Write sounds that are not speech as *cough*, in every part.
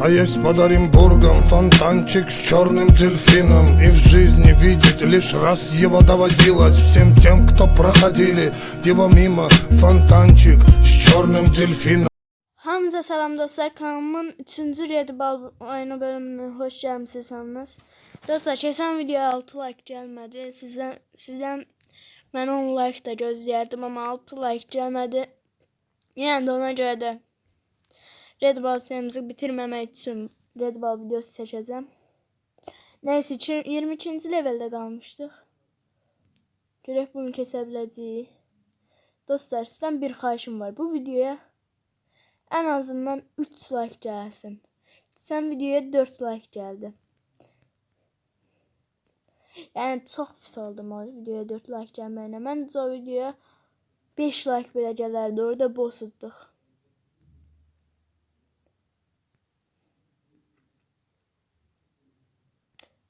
А есть под Оренбургом фонтанчик с черным дельфином И в жизни видеть лишь раз его доводилось Всем тем, кто проходили его мимо Фонтанчик с черным дельфином Hamza salam dostlar kanalımın 3-cü Red Ball oyunu bölümüne hoş gəlmisiniz hamınız. Dostlar keçən videoya 6 like gəlmədi. Sizdən sizdən mən 10 like da gözləyərdim amma 6 like gəlmədi. Yəni də ona görə də Red Ball serimizi bitirməmək üçün Red Ball videosu. Nəysə ki, 22-ci leveldə qalmışdıq. Görək bunu keçə. Dostlar, sizdən bir xahişim var. Bu videoya en azından 3 like gelsin. Sen videoya 4 like geldi. Yani çok pis oldum o videoya 4 like gelməyinə. Mən o videoya 5 like belə gələrdi. Orada bozulduq.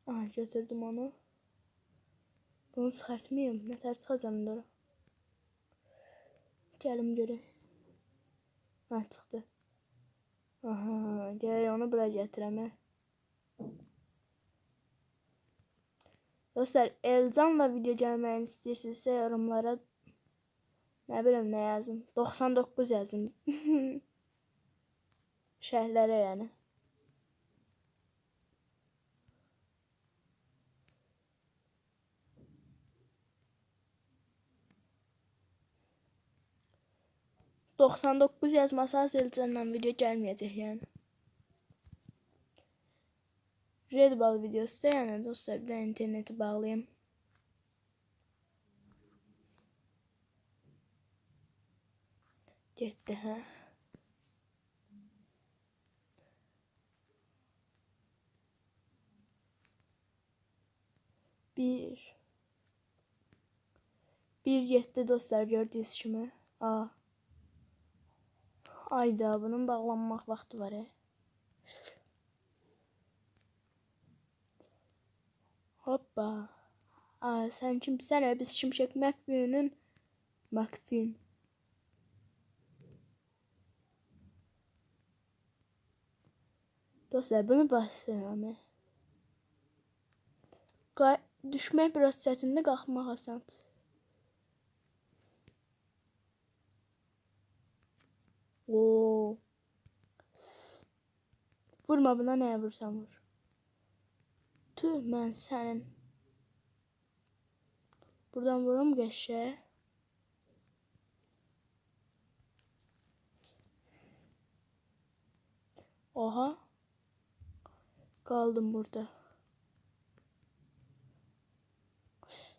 Aha götürdüm onu. Bunu çıxartmayayım. Nətər çıxacam da. Gəlim görək. Ha çıxdı. Aha, gərək onu bura gətirəm. hə. Dostlar, Elcanla video gəlməyini istəyirsinizsə yorumlara nə bilim nə yazın. 99 yazın. *laughs* Şərhlərə yəni. Doksan dokuz yazmasanız Elcan'dan video gəlməyəcək yəni. Red Ball videosu da yəni dostlar bir də interneti bağlayayım. Getdi hə. Bir. Bir getdi dostlar gördüyünüz kimi. Aa. Ayda bunun bağlanmaq vaxtı var. He. Hoppa. Aa, sen kimsən? Ə, Biz Şimşək McQueen'in McQueen. Dostlar bunu basıram. he. Düşmək biraz çətindir, qalxmaq asan. Vurma buna neye vursan vur. Tüh ben senin. Buradan vurum geçe. Oha. Kaldım burada.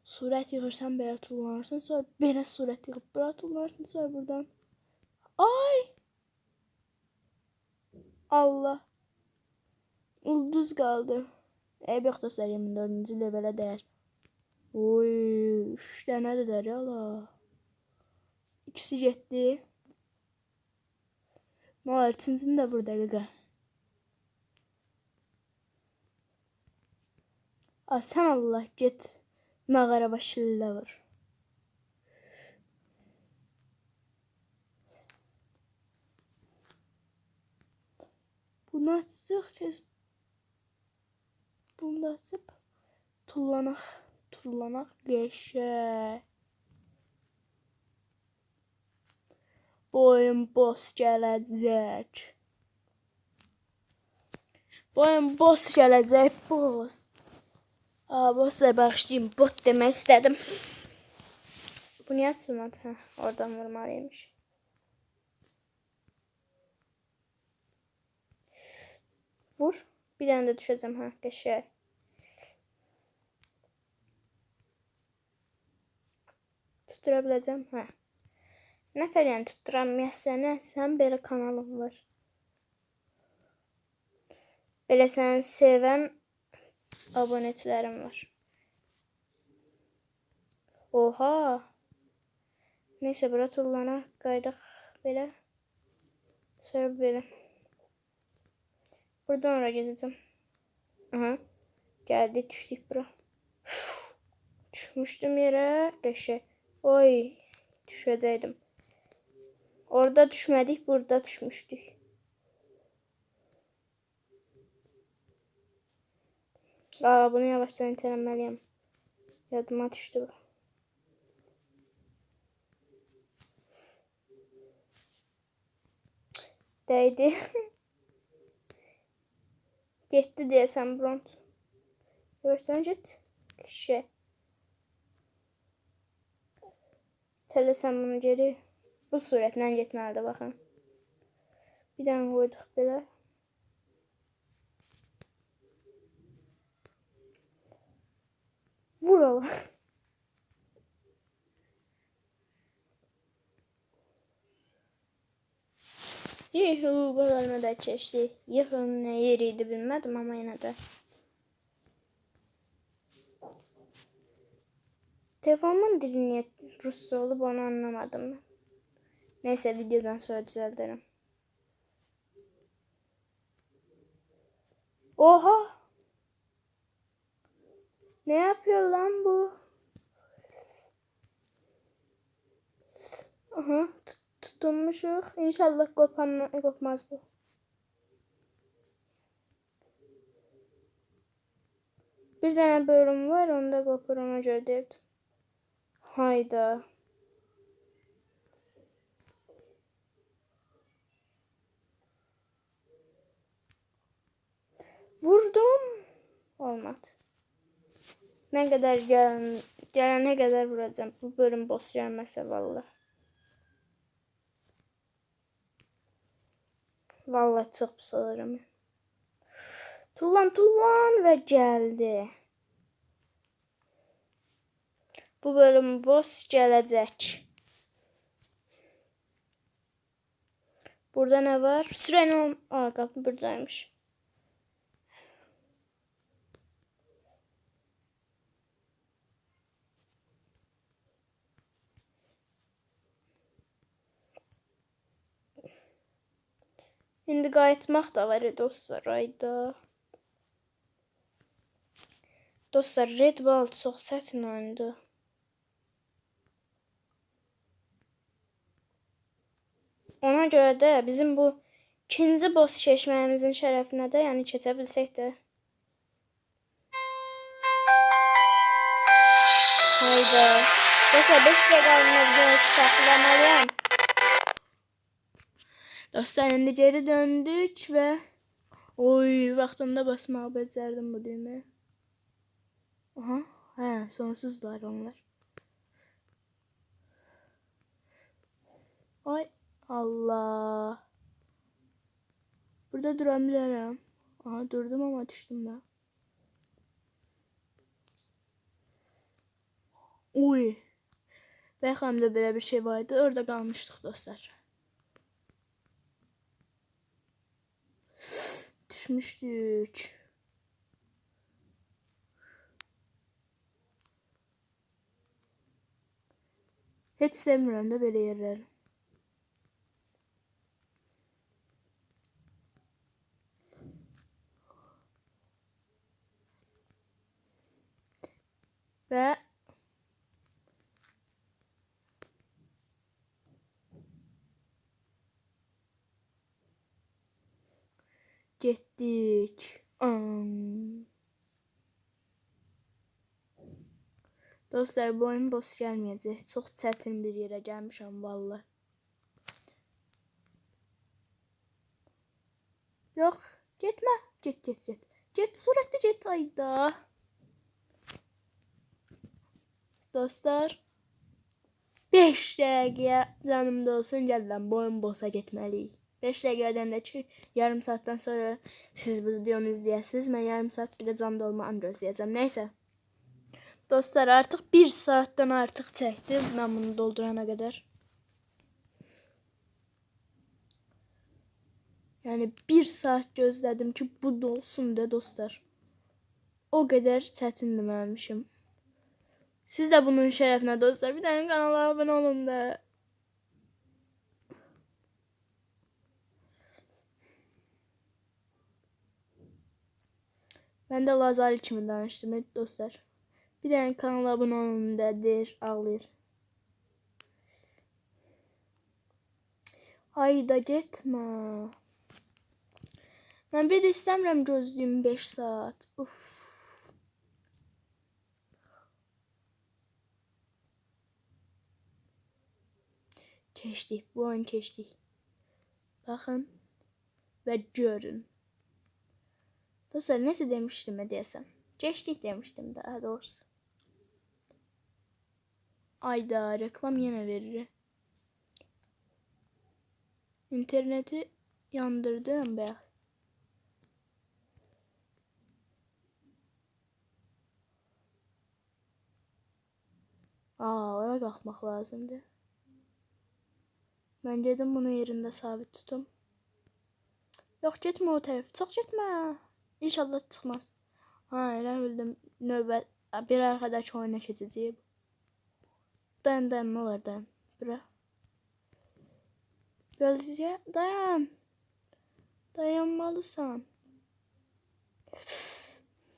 Suret yığırsan belə tullanırsın, sonra belə suret yığıb bura tullanarsın, sonra buradan. Ay! Allah. Ulduz qaldı. Eyb yox dostlar 24-cü levelə dəyər. Oy, 3 dənə də dər ala. İkisi getdi. Nə olar, üçüncünü də vur dəqiqə. A, sən Allah get. Nağara başıyla vur. Bunu açdıq, tez bunu da açıb tullanaq, tullanaq qəşəng. Bu oyun boss gələcək. Bu oyun boss gələcək, boss. Aa, boss'a bağışlayayım, bot demək istədim. Bu niyə açılmadı? Hə, oradan vurmalıymış. Vur. Bir tane de düşeceğim ha qəşəng. Tutura biləcəm, hə. Nətər yəni tutturamıyorsan, sən belə kanalın var. Belə səni sevən abunəçilərim var. Oha. Neyse bura tullana qaydaq belə. Sonra belə. Buradan oraya gideceğim. Aha. Geldi düştük bura. Düşmüştüm yere. Geçe. Oy. Düşeceydim. Orada düşmedik. Burada düşmüştük. Aa bunu yavaştan itelemeliyim. Yadıma düştü bu. Değdi. *laughs* Gitti deyəsən Bront. Yavaştan git. Kişi. Tələsən bunu geri. Bu surətlə getməlidir baxın. Bir dənə qoyduq belə. Vur. Yuhu bölümü de geçti. Yuhu'nun ne yeriydi bilmedim ama yine de. Telefonumun dili niye Rusça olup onu anlamadım. Neyse videodan sonra düzeltirim. Oha! Ne yapıyor lan bu? Aha tut- tutunmuşuk. İnşallah kopan, kopmaz bu. Bir tane bölüm var onda kopar ona göre derdim. Hayda. Vurdum. Olmadı. Ne kadar gelen, gelene kadar vuracağım. Bu bölüm boss gelmezse valla. Valla çok olurum. Tullan tullan ve geldi. Bu bölüm boss gelecek. Burada ne var? Sürenin Aa, kapı buradaymış. İndi qayıtmaq da var dostlar, ayda. Dostlar, Red Ball çox çətin oyundur. Ona görə də bizim bu ikinci boss keçməyimizin şərəfinə də, yəni keçə bilsək də. Hayda. Dostlar 5 dəqiqə videoyu saxlamalıyam. Dostlar indi geri döndük və oy vaxtında basmağı becərdim bu düymə. Aha, hə, sonsuzlar onlar. Ay Allah. Burada dura bilərəm. Aha durdum ama düşdüm də. Uy. Bəyxamda belə bir şey vardı. Orada qalmışdıq dostlar. Düşmüşdük. Heç sevmirəm də belə yerləri. Və getdik. Am. Dostlar bu oyun boss gəlməyəcək. Çox çətin bir yerə gəlmişəm vallahi. Yox, getmə. Get, get, get. Get, sürətli get ayda. Dostlar 5 dəqiqə canımda olsun gəlirəm bu oyun bossa getməliyik. 5 dəqiqədən də ki, yarım saatdan sonra siz bu videonu izləyəsiniz. Mən yarım saat bir də can dolmanı gözləyəcəm. Nəysə. Dostlar artıq 1 saatdan artıq çəkdi mən bunu doldurana qədər. Yəni 1 saat gözlədim ki, bu dolsun da dostlar. O qədər çətindir mənim. Siz də bunun şərəfinə dostlar bir dənə kanala abunə olun da. Ben de Lazar için danıştım evet dostlar. Bir tane kanala abone olun dedir ağlayır. Hayda gitme. Ben bir de istəmirəm gözləyim 5 saat. Uf. Keçdik, bu oyun keçdik. Baxın və görün. Dostlar neyse demiştim ne desem. Geçtik demiştim daha doğrusu. Ayda reklam yine verir. İnterneti yandırdım be. Aa, oraya kalkmak lazımdı. Ben dedim bunu yerinde sabit tutum. Yok gitme o taraf. Çok gitme. İnşallah çıkmaz. Ha elə bildim növbət bir arkadaş oyuna keçəcəyik. Dayan dayan ne olur dayan. Bura. Biraz ya dayan. Dayanmalısan.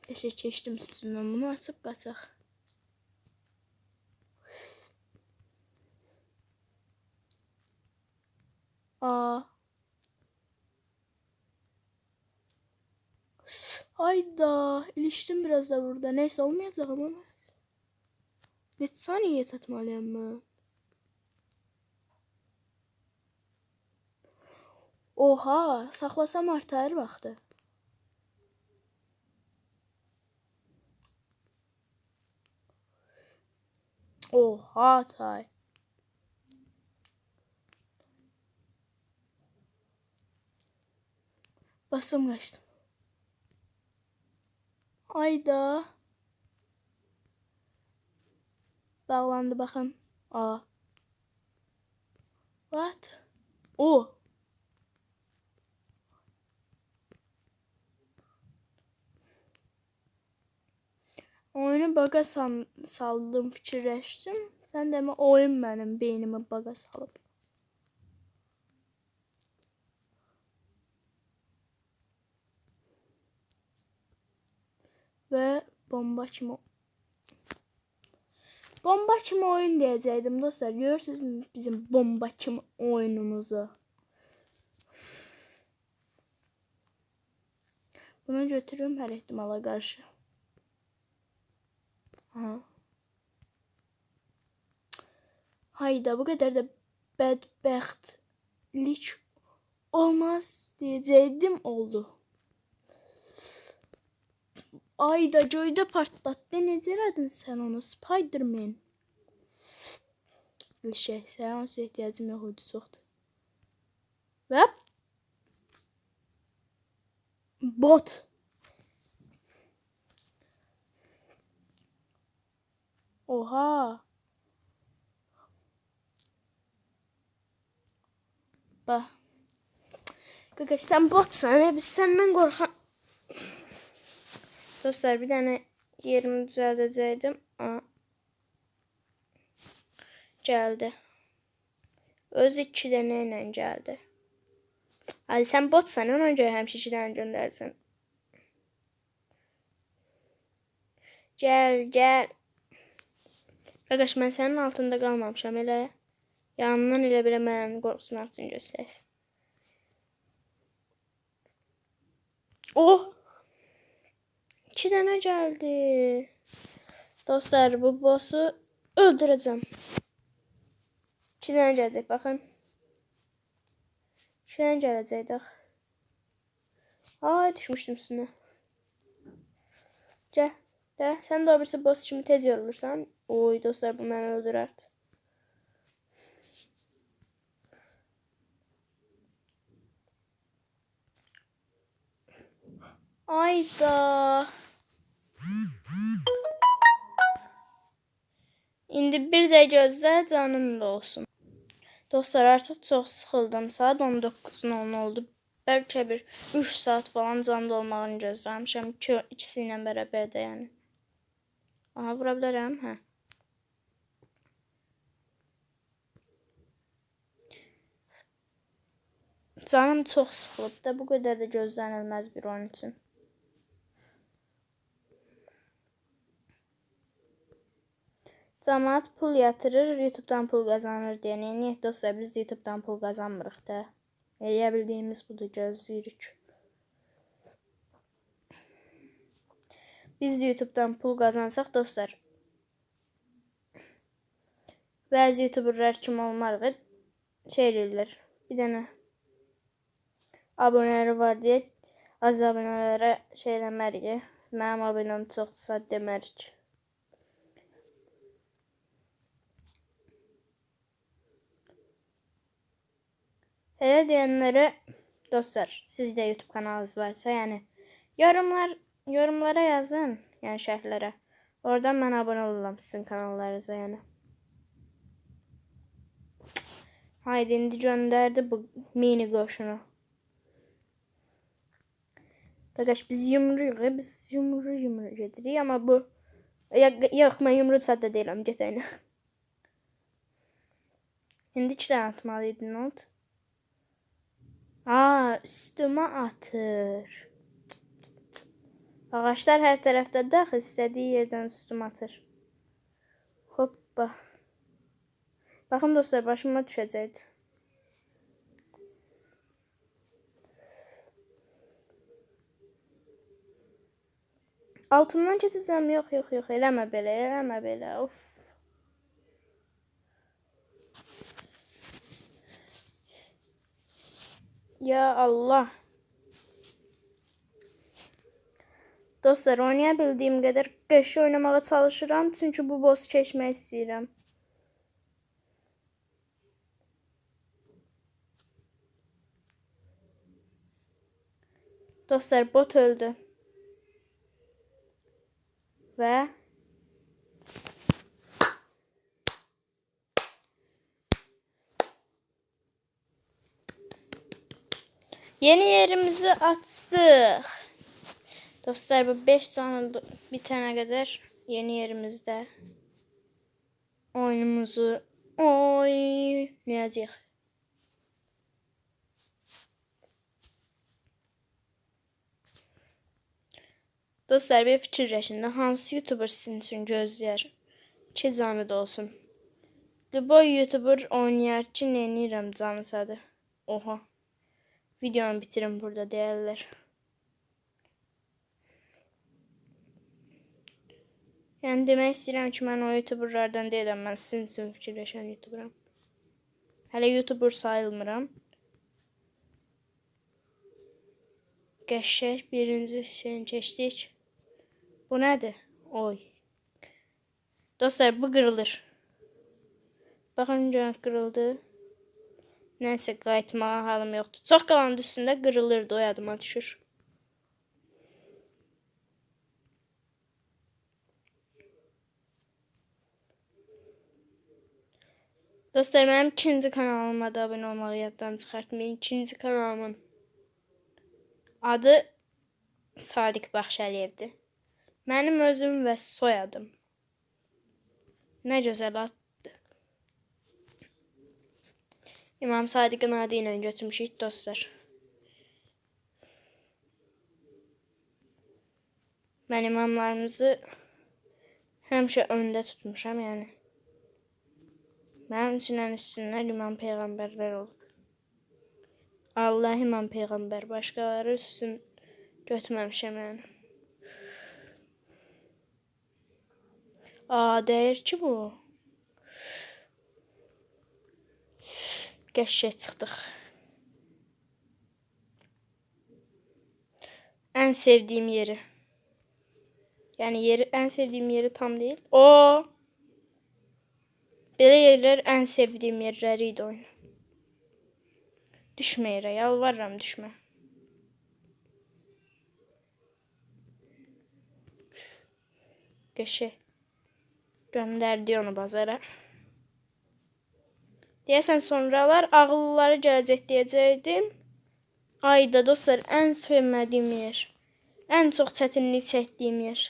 Eşe keçdim üstündən bunu açıb qaçaq. Aa. Hayda. iliştim biraz da burada. Neyse olmayacak ama. Geç saniye satmalıyım ben. Oha. Saklasam artar vaxtı. Oha tay. Bastım kaçtım. Ayda. Bağlandı bakın. Aa. What? O. Oyunu baga saldım fikirləşdim. Sən demə oyun mənim beynimi baga salıb. Ve bomba kimi bomba kimi oyun diyecektim dostlar. Görürsünüz bizim bomba kimi oyunumuzu. Bunu götürürüm her ihtimala karşı. Aha. Hayda bu kadar da bedbəxtlik olmaz diyecektim oldu. Ayda göydə partlatdı. Necə elədin sən onu? Spider-Man. Bir şey, seans ehtiyacım yox idi çoxdur. Və bot. Oha. Bax. Qaqaş sən botsan, biz səndən qorxan. Dostlar bir tane yerimi düzeltecektim. Aa. Geldi. Öz iki deneyle geldi. Hadi sen botsan ona göre hem şişiden göndersin. Gel gel. Arkadaş ben senin altında kalmamışam elə. Yanından elə belə mənim qorxusunu açın göstərsin. Oh! İki tane geldi. Dostlar bu boss'u öldüreceğim. İki tane gelecek bakın. İki tane gelecektik. Aa düşmüştüm üstüne. Gel. Gel. Sen de birisi boss şimdi tez yorulursan. Oy dostlar bu beni öldürer. Ayda. İndi bir də gözlə canın da olsun. Dostlar artıq çox sıxıldım. Saat 19:10 oldu. Bəlkə bir 3 saat falan canlı olmağını gözləmişəm ki, ikisi ilə bərabər də yəni. Aha vura bilərəm, hə. Canım çox sıxılıb da bu qədər də gözlənilməz bir oyun üçün. Cəmaət pul yatırır, YouTube-dan pul qazanır deyə. Niyə dostlar biz YouTube-dan pul qazanmırıq da. Eləyə bildiyimiz budur, gözləyirik. Biz də YouTube-dan pul qazansaq dostlar. Bəzi YouTuberlər kim olmarıq. şey eləyirlər. Bir dənə abunələri var deyə az abunələrə şey eləmərik. Mənim abunəm çoxdursa demərik. Elə deyənlərə dostlar, sizdə YouTube kanalınız varsa, yəni yorumlar yorumlara yazın, yəni şərhlərə. Oradan mən abunə oluram sizin kanallarınıza, yəni. Haydi indi gönderdi bu mini qoşunu. Arkadaş biz yumruyuq, biz yumru yumru gedirik ama bu yox mən yumru sadda deyirəm, get aynı. *laughs* İndi iki dənə atmalıydın, nə oldu? Aa, üstümə atır. Ağaçlar hər tərəfdə də axı istədiyi yerdən üstümə atır. Hoppa. Baxın dostlar, başıma düşəcəkdi. Altından keçəcəm. Yox, yox, yox. Eləmə belə, eləmə belə. Of. Ya Allah. Dostlar, oynaya bildiyim qədər qəşi oynamağa çalışıram, çünki bu boss keçmək istəyirəm. Dostlar, bot öldü. Və Yeni yerimizi açtık. Dostlar bu 5 saniye bitene kadar yeni yerimizde oyunumuzu oynayacağız. Dostlar bir fikirləşin, hansı YouTuber sizin üçün gözləyər? Ki canı da olsun. Boy YouTuber oynayar ki, neynirəm canı sadı. Oha. Videomu bitirin burada deyərlər. Yəni demək istəyirəm ki, mən o YouTuberlardan deyiləm. Mən sizin üçün fikirləşən YouTuberam. Hələ YouTuber sayılmıram. Qəşəng birinci şeyini keçdik. Bu nədir? Oy. Dostlar bu qırılır. Baxın görün qırıldı. Nəysə qayıtmağa halım yoxdur. Çox qalan üstündə qırılırdı, o yadıma düşür. Dostlar mənim ikinci kanalıma da abunə olmağı yaddan çıxartmayın. İkinci kanalımın adı Sadiq Baxşəliyevdir. Mənim özüm və soyadım. Nə gözəl addır. İmam Sadiqin adı ilə götürmüşük dostlar. Mən imamlarımızı həmişə öndə tutmuşam, yəni. Mənim üçün ən üstünlər imam peyğəmbərlər olub. Allah imam peyğəmbər başqaları üstün götürməmişəm yəni. Aa deyir ki bu. Qəşəng çıxdıq. En sevdiğim yeri. Yani yeri en sevdiğim yeri tam değil. O. Belə yerler en sevdiğim yerləriydi oyun. Düşmə yerə, yalvarıram düşmə. Qəşəng. Gönderdi onu bazara. Deyəsən sonralar ağıllıları gələcək deyəcəkdim. Ayda dostlar ən sevmədiyim yer. Ən çox çətinlik çəkdiyim yer.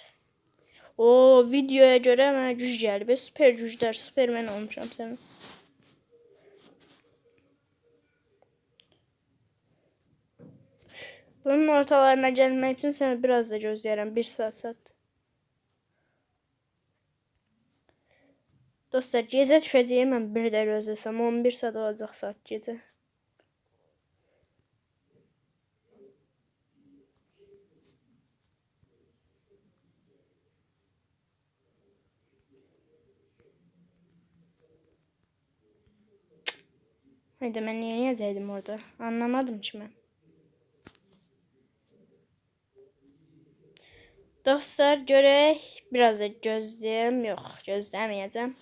O videoya görə mənə güc gəlib. Super güclər, Superman olmuşam sənin. Bunun ortalarına gəlmək üçün səni biraz da gözləyərəm. Bir saat saat. Dostlar gecə düşəcəyəm mən bir də gözləsəm 11 saat olacaq saat gecə. Haydi ben niye yazaydım orada? Anlamadım ki ben. Dostlar görək. Biraz da gözləyim. Yox, gözləməyəcəm.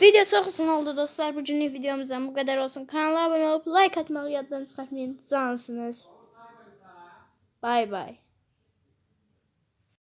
Video çox uzun oldu dostlar. Bugünlük videomuzdan bu qədər olsun. Kanala abunə olub like atmağı yaddan çıxartmayın. Cansınız. Bay bay.